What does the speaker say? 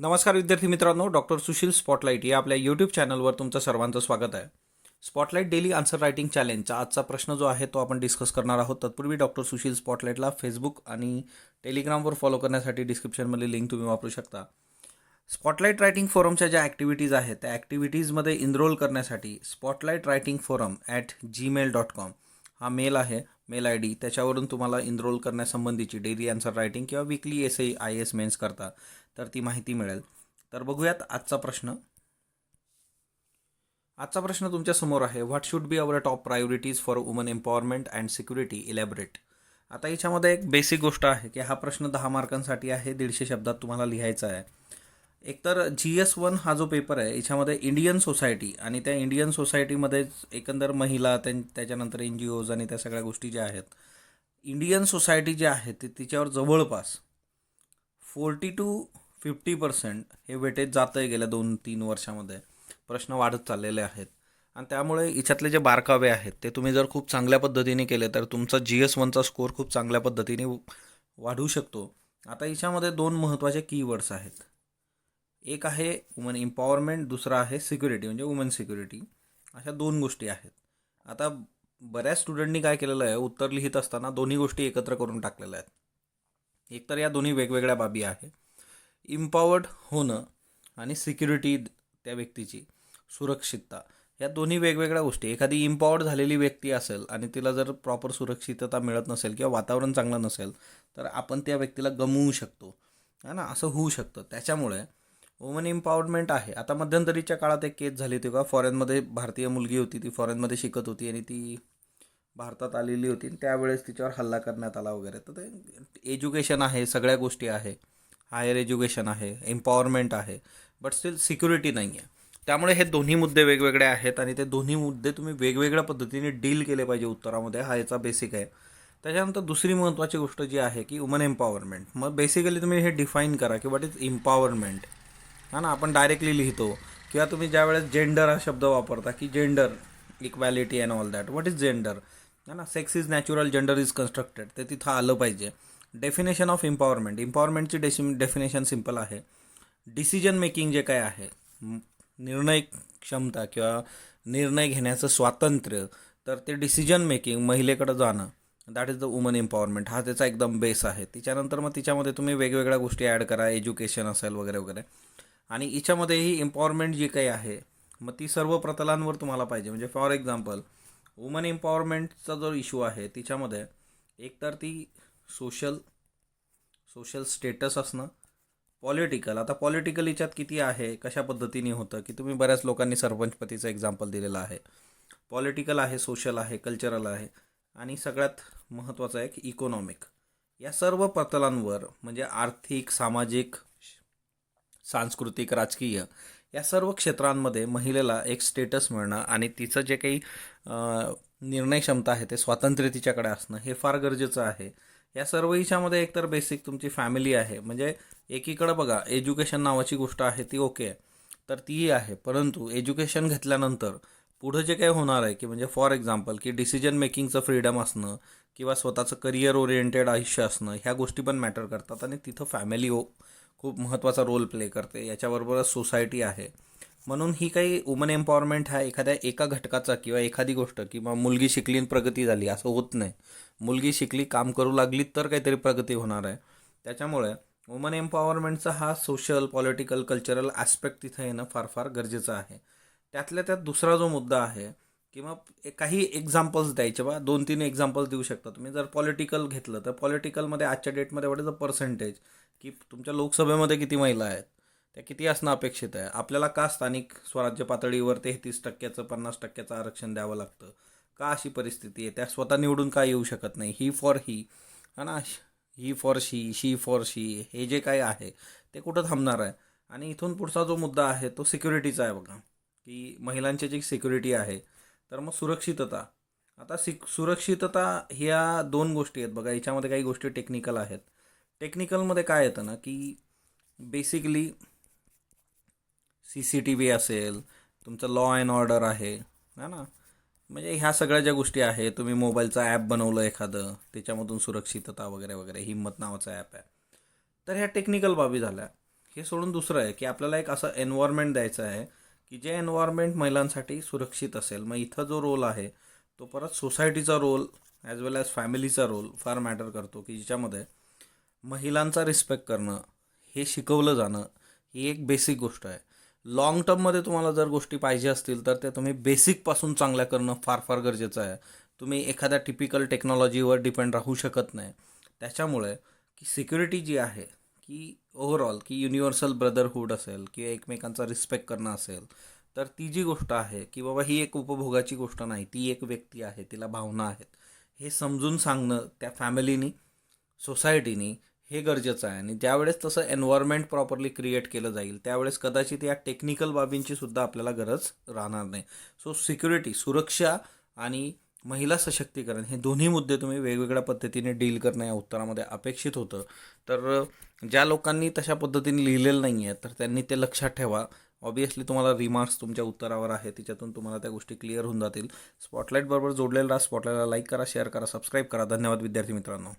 नमस्कार विद्यार्थी मित्रांनो डॉक्टर सुशील स्पॉटलाईट या आपल्या यूट्यूब चॅनलवर तुमचं सर्वांचं स्वागत आहे. स्पॉटलाईट डेली आन्सर रायटिंग चॅलेंजचा आजचा प्रश्न जो आहे तो आपण डिस्कस करणार आहोत. तत्पूर्वी डॉक्टर सुशील स्पॉटलाईटला फेसबुक आणि टेलिग्रामवर फॉलो करण्यासाठी डिस्क्रिप्शनमध्ये लिंक तुम्ही वापरू शकता. स्पॉटलाईट रायटिंग फोरमच्या ज्या ॲक्टिव्हिटीज आहेत त्या ॲक्टिव्हिटीजमध्ये इनरोल करण्यासाठी spotlight writing forum at Gmail dot com हा मेल आहे मेल आय डी. त्याच्यावरून तुम्हाला इनरोल करण्यासंबंधीची डेली आन्सर रायटिंग किंवा weekly S I I S mains करता तर ती माहिती मिळेल. तर बघूयात आजचा प्रश्न. आजचा प्रश्न तुमच्यासमोर आहे. What should be our top priorities for woman empowerment and security elaborate आता याच्यामध्ये एक बेसिक गोष्ट आहे की हा प्रश्न दहा मार्कांसाठी आहे दीडशे शब्दात तुम्हाला लिहायचा आहे. एकतर जी एस वन हा जो पेपर आहे याच्यामध्ये इंडियन सोसायटी आणि त्या इंडियन सोसायटीमध्येच एकंदर महिला त्यां त्याच्यानंतर एन जी ओज आणि त्या सगळ्या गोष्टी ज्या आहेत इंडियन सोसायटी जी आहे ते तिच्यावर जवळपास फोर्टी टू फिफ्टी पर्सेंट हे वेटेज जातं आहे गेल्या दोन तीन वर्षामध्ये. प्रश्न वाढत चाललेले आहेत. आणि त्यामुळे याच्यातले जे बारकावे आहेत ते तुम्ही जर खूप चांगल्या पद्धतीने केले तर तुमचा जी एस वनचा स्कोअर खूप चांगल्या पद्धतीने वाढू शकतो. आता याच्यामध्ये दोन महत्त्वाचे कीवर्ड्स आहेत. एक आहे वुमन एम्पॉवरमेंट दुसरा आहे सिक्युरिटी म्हणजे वुमन सिक्युरिटी अशा दोन गोष्टी आहेत. आता बऱ्याच स्टुडंटनी काय केलेलं आहे? उत्तर लिहित असताना दोन्ही गोष्टी एकत्र करून टाकलेल्या आहेत. एकतर या दोन्ही वेगवेगळ्या बाबी आहे इम्पॉवर्ड होणं आणि सिक्युरिटी त्या व्यक्तीची. सुरक्षितता. या दोन्ही वेगवेगळ्या गोष्टी. एखादी इम्पॉवर्ड झालेली व्यक्ती असेल आणि तिला जर प्रॉपर सुरक्षितता मिळत नसेल किंवा वातावरण चांगलं नसेल तर आपण त्या व्यक्तीला गमवू शकतो. है ना? असं होऊ शकतं. त्याच्यामुळे वुमन एम्पॉवरमेंट आहे. आता मध्यंतरीच्या काळात एक केस झाली होती का फॉरेनमध्ये भारतीय मुलगी होती. ती फॉरेनमध्ये शिकत होती आणि ती भारतात आलेली होती आणि त्यावेळेस तिच्यावर हल्ला करण्यात आला वगैरे. तर ते एज्युकेशन आहे सगळ्या गोष्टी आहे. हायर एज्युकेशन आहे एम्पॉवरमेंट आहे. बट स्टील सिक्युरिटी नाही आहे त्यामुळे हे दोन्ही मुद्दे वेगवेगळे आहेत आणि ते दोन्ही मुद्दे तुम्ही वेगवेगळ्या पद्धतीने डील केले पाहिजे उत्तरामध्ये. हा याचा बेसिक आहे. त्याच्यानंतर दुसरी महत्त्वाची गोष्ट जी आहे की वुमन एम्पॉवरमेंट मग बेसिकली तुम्ही हे डिफाईन करा की वॉट इज एम्पॉवरमेंट हा ना आपण डायरेक्टली लिहितो. किंवा तुम्ही ज्यावेळेस जेंडर हा शब्द वापरता की gender equality and all that what is gender है ना sex is natural gender is constructed ते तिथं आलं पाहिजे. डेफिनेशन ऑफ एम्पॉवरमेंट एम्पॉवरमेंटची डेसि डेफिनेशन सिंपल आहे. डिसिजन मेकिंग जे काय आहे निर्णय क्षमता किंवा निर्णय घेण्याचं स्वातंत्र्य तर ते डिसिजन मेकिंग महिलेकडं जाणं that is the woman empowerment हा त्याचा एकदम बेस आहे. तिच्यानंतर मग तिच्यामध्ये तुम्ही वेगवेगळ्या गोष्टी ॲड करा एज्युकेशन असेल वगैरे वगैरे. आणि हिच्यामध्येही एम्पॉवरमेंट जी काही आहे मग ती सर्व प्रतलांवर तुम्हाला पाहिजे. म्हणजे फॉर एक्झाम्पल वुमन एम्पॉवरमेंटचा जो इश्यू आहे तिच्यामध्ये एकतर ती सोशल सोशल स्टेटस असणं पॉलिटिकल आता पॉलिटिकल याच्यात किती आहे कशा पद्धतीने होतं की तुम्ही बऱ्याच लोकांनी सरपंचपतीचं एक्झाम्पल दिलेलं आहे. पॉलिटिकल आहे सोशल आहे कल्चरल आहे आणि सगळ्यात महत्त्वाचं आहे की इकॉनॉमिक या सर्व पतलांवर म्हणजे आर्थिक सामाजिक सांस्कृतिक राजकीय या सर्व क्षेत्रांमध्ये महिलेला एक स्टेटस मिळणं आणि तिचं जे काही निर्णय क्षमता आहे ते स्वातंत्र्य तिच्याकडे असणं हे फार गरजेचं आहे. या सर्व हिच्यामध्ये एकतर बेसिक तुमची फॅमिली आहे. म्हणजे एकीकडं बघा एज्युकेशन नावाची गोष्ट आहे ती ओके आहे. तर तीही आहे. परंतु एज्युकेशन घेतल्यानंतर पुढं जे काही होणार आहे की म्हणजे फॉर एक्झाम्पल की डिसिजन मेकिंगचं फ्रीडम असणं किंवा स्वतःचं करिअर ओरिएंटेड आयुष्य असणं ह्या गोष्टी पण मॅटर करतात आणि तिथं फॅमिली हो. खूप महत्त्वाचा रोल प्ले करते. याच्याबरोबरच सोसायटी आहे. म्हणून ही काही वुमन एम्पॉवरमेंट हा एखाद्या एका घटकाचा किंवा एखादी गोष्ट किंवा मुलगी शिकली आणि प्रगती झाली असं होत नाही. मुलगी शिकली काम करू लागली तर काहीतरी प्रगती होणार आहे. त्याच्यामुळे वुमन एम्पॉवरमेंटचा हा सोशल पॉलिटिकल कल्चरल ॲस्पेक्ट तिथं येणं फार फार गरजेचं आहे. त्यातल्या त्यात दुसरा जो मुद्दा आहे किंवा काही एक्झाम्पल्स द्यायचे बा. दोन तीन एक्झाम्पल्स देऊ शकता तुम्ही. जर पॉलिटिकल घेतलं तर पॉलिटिकलमध्ये आजच्या डेटमध्ये वॉट पर्सेंटेज की तुमच्या लोकसभेमध्ये किती महिला आहेत? त्या किती असणं अपेक्षित आहे? आपल्याला का स्थानिक स्वराज्य पातळीवर तेहतीस टक्क्याचं पन्नास टक्क्याचं आरक्षण द्यावं लागतं? का अशी परिस्थिती आहे? त्या स्वतः निवडून का येऊ शकत नाही? ही फॉर ही हा ना? ही फॉर शी शी फॉर शी हे जे काही आहे ते कुठं थांबणार आहे? आणि इथून पुढचा जो मुद्दा आहे तो सिक्युरिटीचा आहे बघा. की महिलांची जी सिक्युरिटी आहे तर मग सुरक्षितता. आता सिक सुरक्षितता ह्या दोन गोष्टी आहेत. बघा याच्यामध्ये काही गोष्टी टेक्निकल आहेत. टेक्निकलमध्ये काय येतं ना की basically C C T V असेल तुमचं लॉ अँड ऑर्डर आहे है ना? म्हणजे ह्या सगळ्या ज्या गोष्टी आहे तुम्ही मोबाईलचं ॲप बनवलं एखादं त्याच्यामधून सुरक्षितता वगैरे वगैरे हिंमत नावाचं ॲप आहे. तर ह्या टेक्निकल बाबी झाल्या. हे सोडून दुसरं आहे की आपल्याला एक असं एन्व्हायरमेंट द्यायचं आहे की जे एन्व्हायरमेंट महिलांसाठी सुरक्षित असेल. मग इथं जो रोल आहे तो परत सोसायटीचा रोल ॲज वेल ॲज फॅमिलीचा रोल फार मॅटर करतो की ज्याच्यामध्ये महिलांचा रिस्पेक्ट करणं हे शिकवलं जाणं ही एक बेसिक गोष्ट आहे. लाँग टर्ममध्ये तुम्हाला जर गोष्टी पाहिजे असतील तर ते तुम्ही बेसिकपासून चांगल्या करणं फार फार गरजेचं आहे. तुम्ही एखाद्या टिपिकल टेक्नॉलॉजीवर डिपेंड राहू शकत नाही. त्याच्यामुळे की सिक्युरिटी जी आहे की ओव्हरऑल की युनिव्हर्सल ब्रदरहूड असेल किंवा एकमेकांचा रिस्पेक्ट करणं असेल तर ती जी गोष्ट आहे की बाबा ही एक उपभोगाची गोष्ट नाही ती एक व्यक्ती आहे तिला भावना आहेत हे समजून सांगणं त्या फॅमिलीनी सोसायटीनी हे गरजेचं आहे. आणि ज्यावेळेस तसं एन्व्हायरमेंट प्रॉपरली क्रिएट केलं जाईल. त्यावेळेस कदाचित या टेक्निकल बाबींची सुद्धा आपल्याला गरज राहणार नाही. सो सिक्युरिटी सुरक्षा आणि महिला सशक्तीकरण हे दोन्ही मुद्दे तुम्ही वेगवेगळ्या पद्धतीने डील करणं या उत्तरामध्ये अपेक्षित होतं. तर ज्या लोकांनी तशा पद्धतीने लिहिलेलं नाही आहे तर त्यांनी ते लक्षात ठेवा. ऑब्वियसली तुम्हाला रिमार्क्स तुमच्या उत्तरावर आहे तिच्यातून तुम्हाला त्या गोष्टी क्लिअर होऊन जातील. स्पॉटलाईट बरोबर जोडलेला राहा. स्पॉटलाईटला लाईक करा शेअर करा सबस्क्राईब करा. धन्यवाद विद्यार्थी मित्रांनो.